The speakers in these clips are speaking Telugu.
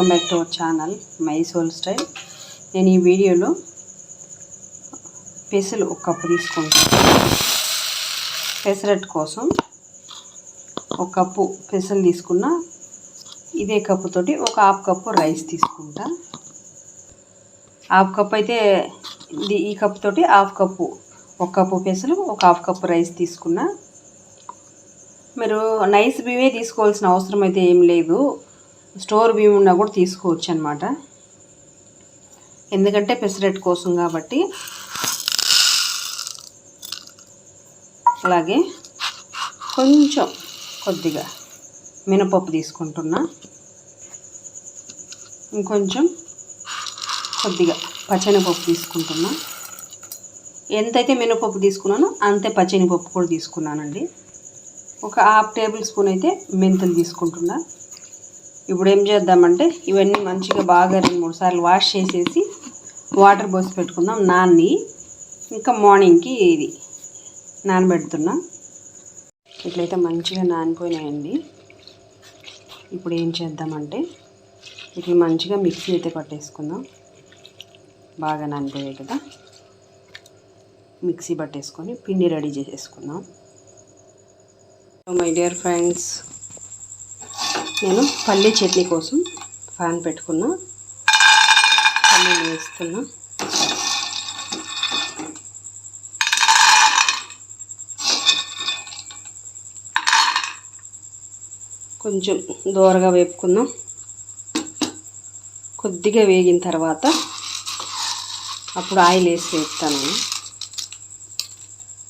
Welcome back to our channel my soul style. నేను ఈ వీడియోలో పెసలు ఒక కప్పు తీసుకుంటాను. పెసరట్ కోసం ఒక కప్పు పెసలు తీసుకున్న ఇదే కప్పుతోటి ఒక హాఫ్ కప్పు రైస్ తీసుకుంటా. హాఫ్ కప్ అయితే ఇది ఈ కప్పుతోటి హాఫ్ కప్పు ఒక కప్పు పెసలు ఒక హాఫ్ కప్పు రైస్ తీసుకున్నా. మీరు నైస్ బివే తీసుకోవాల్సిన అవసరం అయితే ఏం లేదు. స్టోర్ బియ్యం ఉన్నా కూడా తీసుకోవచ్చు అనమాట ఎందుకంటే పెసరెట్ కోసం కాబట్టి. అలాగే కొంచెం కొద్దిగా మినపప్పు తీసుకుంటున్నా. ఇంకొంచెం కొద్దిగా పచ్చనిపప్పు తీసుకుంటున్నా. ఎంతైతే మినపప్పు తీసుకున్నానో అంతే పచ్చనిపప్పు కూడా తీసుకున్నానండి. ఒక హాఫ్ టేబుల్ స్పూన్ అయితే మెంతులు తీసుకుంటున్నా. ఇప్పుడు ఏం చేద్దామంటే ఇవన్నీ మంచిగా బాగా రెండు మూడు సార్లు వాష్ చేసేసి వాటర్ పోసి పెట్టుకుందాం. నాన్ని ఇంకా మార్నింగ్కి ఇది నానబెడుతున్నా. ఇట్లయితే మంచిగా నానిపోయినాయండి. ఇప్పుడు ఏం చేద్దామంటే ఇట్లా మంచిగా మిక్సీ అయితే పట్టేసుకుందాం. బాగా నానిపోయాయి కదా. మిక్సీ పట్టేసుకొని పిండి రెడీ చేసేసుకుందాం. మై డియర్ ఫ్రెండ్స్ నేను పల్లీ చట్నీ కోసం ఫ్యాన్ పెట్టుకున్నా. పల్లీలు వేస్తున్నా. కొంచెం దూరగా వేపుకుందాం కొద్దిగా వేగిన తర్వాత అప్పుడు ఆయిల్ వేసి వేపుతాను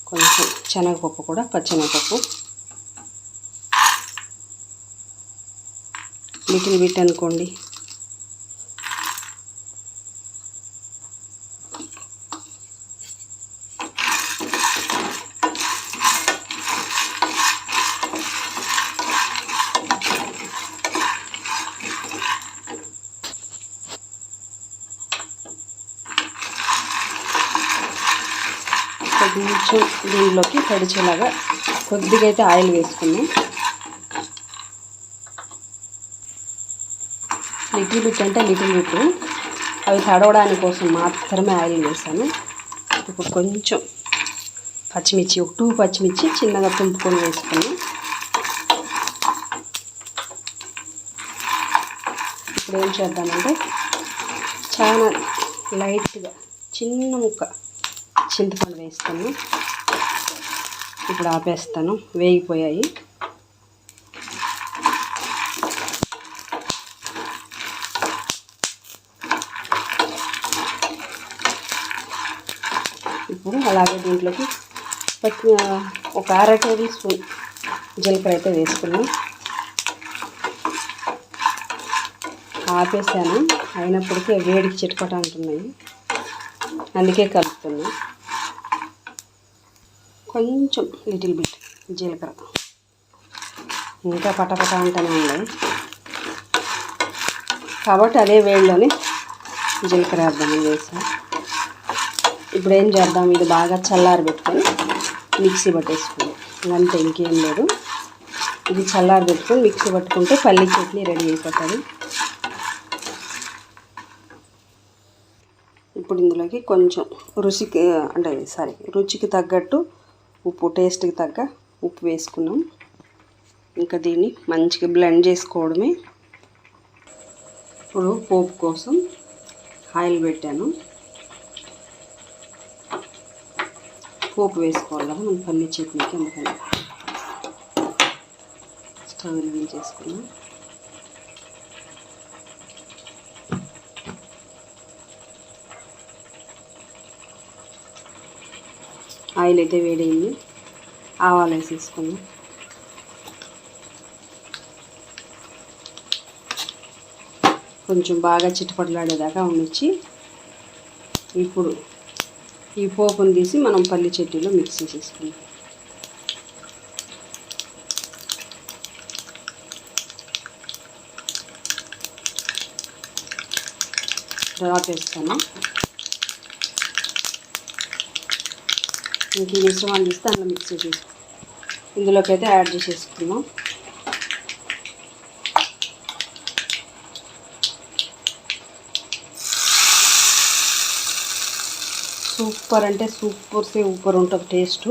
కొంచెం శనగపప్పు కూడా పచ్చెనగపప్పు లిటిల్ బిట్ అనుకోండి. కొంచెం దీనిలోకి తడిచేలాగా కొద్దిగా అయితే ఆయిల్ వేసుకున్నాం లిటిల్ బిట్ అంటే లిటిల్ బిట్ అవి తడవడానికి కోసం మాత్రమే ఆయిల్ వేసాను. ఇప్పుడు కొంచెం పచ్చిమిర్చి ఒక టూ పచ్చిమిర్చి చిన్నగా తుంపుకొని వేసుకుని ఇప్పుడు ఏం చేద్దామంటే చాలా లైట్గా చిన్న ముక్క చింతపండు వేస్తాను. ఇప్పుడు ఆపేస్తాను. వేగిపోయాయి ఇప్పుడు అలాగే దీంట్లోకి ఒక అర టేబుల్ స్పూన్ జీలకర్ర అయితే వేసుకున్నాం. ఆపేసాను. అయినప్పటికీ వేడికి చిట్పట అంటున్నాయి అందుకే కలుపుతున్నా. కొంచెం లిటిల్ బిట్ జీలకర్ర. ఇంకా పటపట అంటూనే ఉన్నాయి కాబట్టి అదే వేడిలోనే జీలకర్ర అర్థం వేసాను. ఇప్పుడు ఏం చేద్దాం? ఇది బాగా చల్లారి పెట్టుకొని మిక్సీ పట్టేసుకుందాం. అంతే ఇంకేం లేదు. ఇది చల్లారి పెట్టుకొని మిక్సీ పట్టుకుంటే పల్లి చట్నీ రెడీ అయిపోతుంది. ఇప్పుడు ఇందులోకి కొంచెం రుచికి అంటే సారీ రుచికి తగ్గట్టు ఉప్పు టేస్ట్కి తగ్గ ఉప్పు వేసుకున్నాం. ఇంకా దీన్ని మంచిగా బ్లెండ్ చేసుకోవడమే. ఇప్పుడు పోపు కోసం ఆయిల్ పెట్టాను. పోపు వేసుకోవాలి? కదా మనం పల్లి చట్నీకి అందుకని స్టవ్ వెలిగించేసుకున్నాం. ఆయిల్ అయితే వేడైంది. ఆవాలు వేసేసుకున్నాం. కొంచెం బాగా చిట్టుపట్లాడేదాకా ఉండిచ్చి ఇప్పుడు ఈ పోపును తీసి మనం పల్లి చట్నీలో మిక్స్ చేసేసుకుందాం. డ్రాప్ వేస్తాను. ఇంక ఈ మిశ్రమాన్ని తీస్తే అందులో మిక్స్ చేసేసుకుందాం ఇందులోకి అయితే యాడ్ చేసేసుకున్నాం సూపర్ అంటే సూపర్ సూపర్ ఉంటుంది టేస్ట్.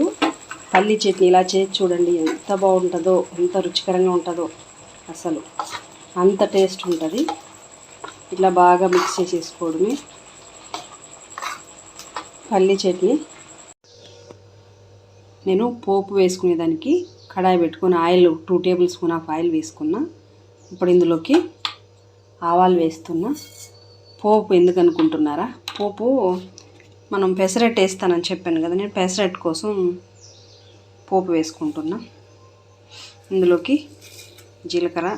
పల్లి చట్నీ ఇలా చేసి చూడండి ఎంత బాగుంటుందో ఎంత రుచికరంగా ఉంటుందో అసలు. అంత టేస్ట్ ఉంటుంది. ఇట్లా బాగా మిక్స్ చేసేసుకోవడమే. పల్లి చట్నీ. నేను పోపు వేసుకునేదానికి కడాయి పెట్టుకొని oil two tablespoon of oil వేసుకున్నా. ఇప్పుడు ఇందులోకి ఆవాలు వేస్తున్నా. పోపు ఎందుకు అనుకుంటున్నారా? పోపు మనం పెసరట్ వేస్తానని చెప్పాను కదా నేను పెసరట్ కోసం పోపు వేసుకుంటున్నా. ఇందులోకి జీలకర్ర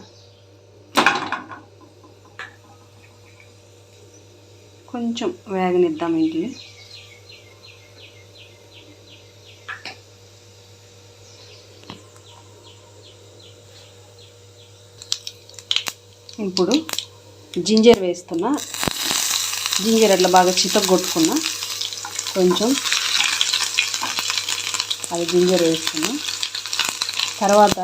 కొంచెం వేగనిద్దాం ఇంటిని. ఇప్పుడు జింజర్ వేస్తున్నా. జింజర్ అట్లా బాగా చితగొట్టుకున్నా కొంచెం అది గింజర్ వేసుకున్నాం. తర్వాత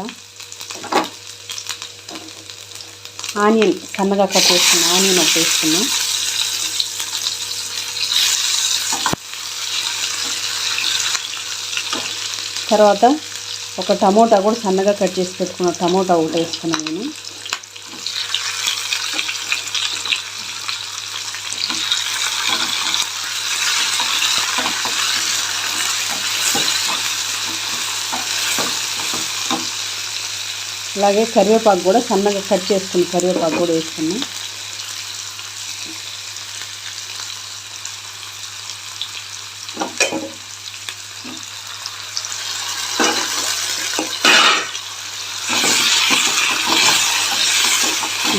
ఆనియన్ సన్నగా కట్ చేసుకున్న ఆనియన్ ఒకటి వేసుకున్నాం. తర్వాత ఒక టమోటా కూడా సన్నగా కట్ చేసి పెట్టుకున్న టమోటా ఒకటి వేసుకున్నాను నేను. అలాగే కరివేపాకు కూడా సన్నగా కట్ చేసుకుని కరివేపాకు కూడా వేసుకున్నాం.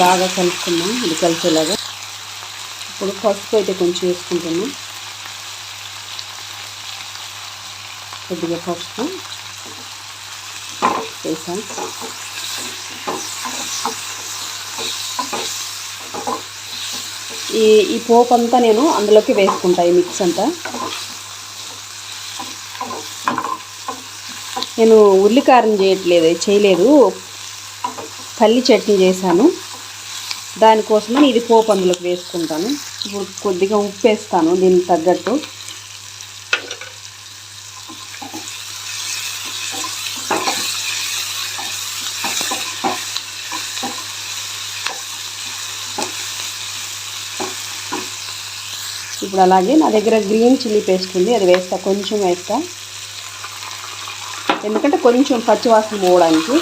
బాగా కలుపుకున్నాం. ఇది కలిసేలాగా ఇప్పుడు పసుపు అయితే కొంచెం వేసుకుంటున్నాం. కొద్దిగా పసుపు వేసాం. ఈ ఈ పోపు అంతా నేను అందులోకి వేసుకుంటా ఈ మిక్స్ అంతా. నేను ఉల్లికారం చేయట్లేదు చేయలేదు. పల్లి చట్నీ చేశాను. దానికోసమని ఇది పోపు అందులోకి వేసుకుంటాను. ఇప్పుడు కొద్దిగా ఉప్పు వేస్తాను దీనికి తగ్గట్టు. ఇప్పుడు అలాగే నా దగ్గర గ్రీన్ చిల్లీ పేస్ట్ ఉంది అది వేస్తా కొంచెం వేస్తా. ఎందుకంటే కొంచెం పచ్చివాసన పోవడానికి.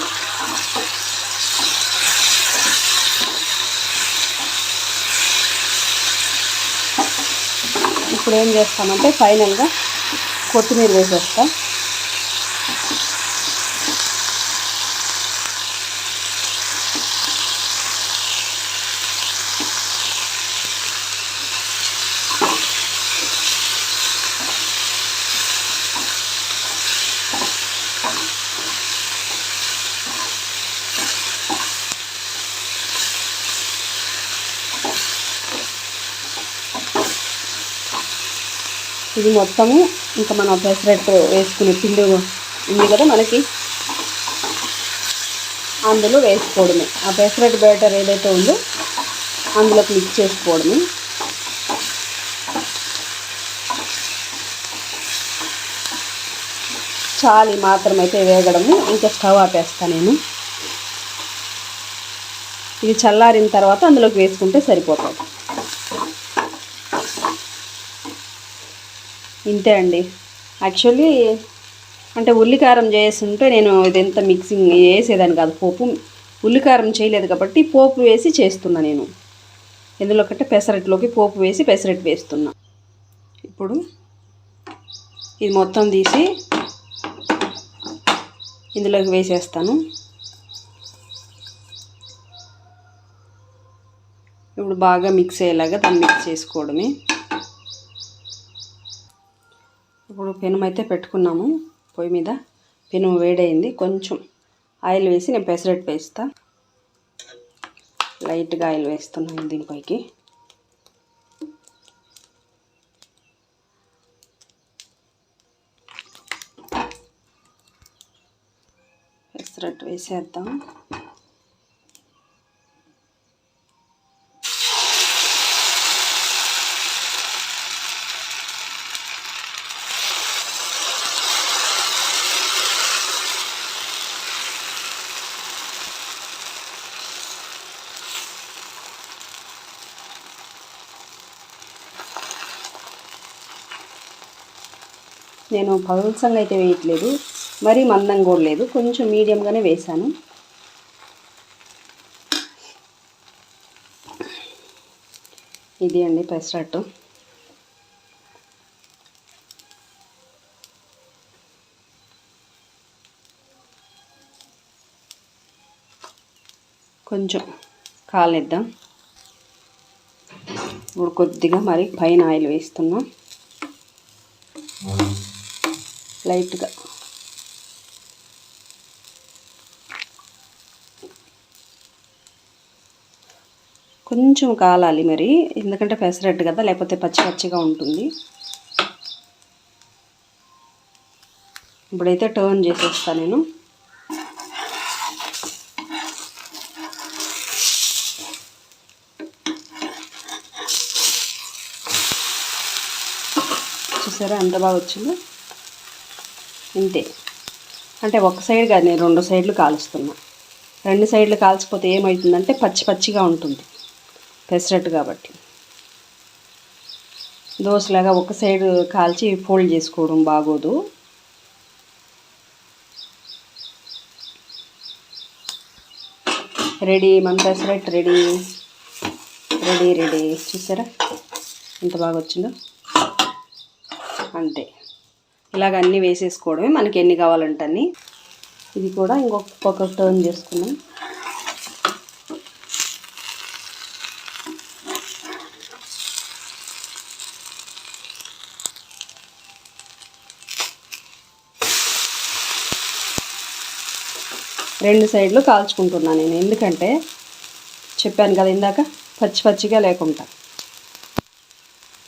ఇప్పుడు ఏం చేస్తామంటే ఫైనల్గా కొత్తిమీర వేసేస్తాను ఇది మొత్తము. ఇంకా మనం పెసరెట్ వేసుకునే పిండి ఉంది కదా మనకి. అందులో వేసుకోవడమే. ఆ పెసరెట్ బ్యాటర్ ఏదైతే ఉందో అందులోకి మిక్స్ చేసుకోవడమే. చాలి మాత్రం అయితే వేగడము. ఇంకా స్టవ్ ఆపేస్తాను నేను. ఇది చల్లారిన తర్వాత అందులోకి వేసుకుంటే సరిపోతుంది. ఇంతే అండి. యాక్చువల్లీ అంటే ఉల్లికారం చేస్తుంటే నేను ఇదంతా మిక్సింగ్ వేసేదాన్ని కాదు. పోపు ఉల్లికారం చేయలేదు కాబట్టి పోపు వేసి చేస్తున్నా నేను. ఎందులో కంటే పెసరట్లోకి పోపు వేసి పెసరట్టు వేస్తున్నా. ఇప్పుడు ఇది మొత్తం తీసి ఇందులోకి వేసేస్తాను. ఇప్పుడు బాగా మిక్స్ అయ్యేలాగా దాన్ని మిక్స్ చేసుకోవడమే. ఇప్పుడు పెనం అయితే పెట్టుకున్నాము పొయ్యి మీద. పెనం వేడైంది. కొంచెం ఆయిల్ వేసి నేను పెసరట్టు వేస్తా లైట్గా ఆయిల్ వేస్తున్నాను దీనిపైకి పెసరట్టు వేసేద్దాం. నేను పల్సంగా అయితే వేయట్లేదు మరీ మందంగా కూడా లేదు. కొంచెం మీడియంగానే వేసాను ఇది అండి పెసరట్టు. కొంచెం కాలేద్దాం. ఇప్పుడు కొద్దిగా మరి పైన ఆయిల్ వేస్తున్నాం. లైట్గా. కొంచెం కాలాలి మరి ఎందుకంటే పెసరట్టు కదా లేకపోతే పచ్చి పచ్చిగా ఉంటుంది. ఇప్పుడైతే టర్న్ చేసేస్తాను నేను. చూసారా ఎంత బాగా వచ్చిందో? ఇంతే అంటే ఒక సైడ్ కాదు నేను రెండు సైడ్లు కాలుస్తున్నా. రెండు సైడ్లు కాల్చిపోతే ఏమవుతుందంటే పచ్చి పచ్చిగా ఉంటుంది. పెసరట్టు కాబట్టి. దోశలాగా ఒక సైడ్ కాల్చి ఫోల్డ్ చేసుకోవడం బాగోదు. రెడీ మన పెసరట్ రెడీ. Ready ready. చూసారా? ఎంత బాగా వచ్చిందో అంతే. ఇలాగ అన్నీ వేసేసుకోవడమే మనకి ఎన్ని కావాలంటే అన్ని ఇది కూడా ఇంకొక టర్న్ చేసుకున్నాం రెండు సైడ్లు కాల్చుకుంటున్నాను నేను ఎందుకంటే చెప్పాను కదా ఇందాక పచ్చి పచ్చిగా లేకుండా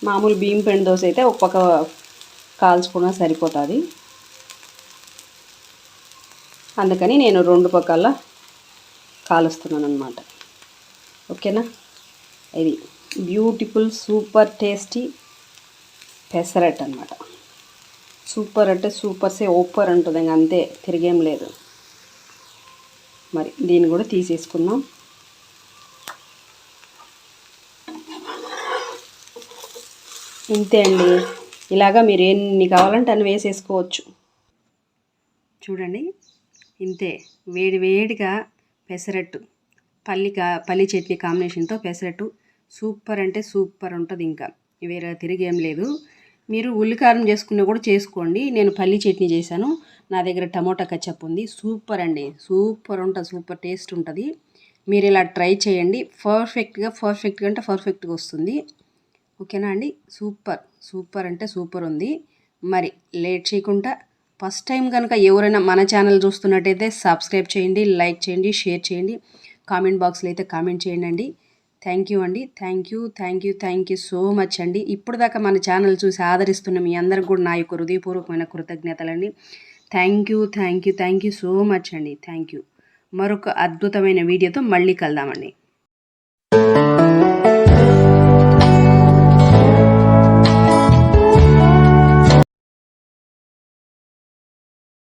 మామూలు బియ్యం పిండి దోశ అయితే ఒక్కొక్క కాల్చుకున్నా సరిపోతుంది. అందుకని నేను రెండు పక్కల కాలుస్తున్నాను అనమాట ఓకేనా? ఇది బ్యూటిఫుల్ సూపర్ టేస్టీ పెసరట్ అనమాట సూపర్ అంటే సూపర్ సే ఓపర్ ఉంటుంది ఇంక అంతే తిరిగేం లేదు. మరి దీన్ని కూడా తీసేసుకుందాం. ఇంతే అండి. ఇలాగా మీరు ఎన్ని కావాలంటే అన్ని వేసేసుకోవచ్చు. చూడండి ఇంతే వేడి వేడిగా పెసరట్టు పల్లి కా పల్లి చట్నీ కాంబినేషన్తో పెసరట్టు సూపర్ అంటే సూపర్ ఉంటుంది ఇంకా. వేరే తిరిగి ఏం లేదు. మీరు ఉల్లికారం చేసుకున్న కూడా చేసుకోండి. నేను పల్లి చట్నీ చేశాను. నా దగ్గర టమోటా కచ్చప్ ఉంది. సూపర్ అండి. సూపర్ ఉంటుంది సూపర్ టేస్ట్ ఉంటుంది. మీరు ఇలా ట్రై చేయండి. పర్ఫెక్ట్గా పర్ఫెక్ట్గా అంటే పర్ఫెక్ట్గా వస్తుంది. ఓకేనా అండి? సూపర్. సూపర్ అంటే సూపర్ ఉంది. మరి లేట్ చేయకుండా ఫస్ట్ టైం కనుక ఎవరైనా మన ఛానల్ చూస్తున్నట్టయితే సబ్స్క్రైబ్ చేయండి లైక్ చేయండి షేర్ చేయండి. కామెంట్ బాక్స్లో అయితే కామెంట్ చేయండి అండి. థ్యాంక్ యూ అండి. Thank you thank you thank you so much అండి. ఇప్పుడు దాకా మన ఛానల్ చూసి ఆదరిస్తున్న మీ అందరికి కూడా నా యొక్క హృదయపూర్వకమైన కృతజ్ఞతలండి. Thank you thank you thank you so much అండి. Thank you. మరొక అద్భుతమైన వీడియోతో మళ్ళీ కలుద్దామండి.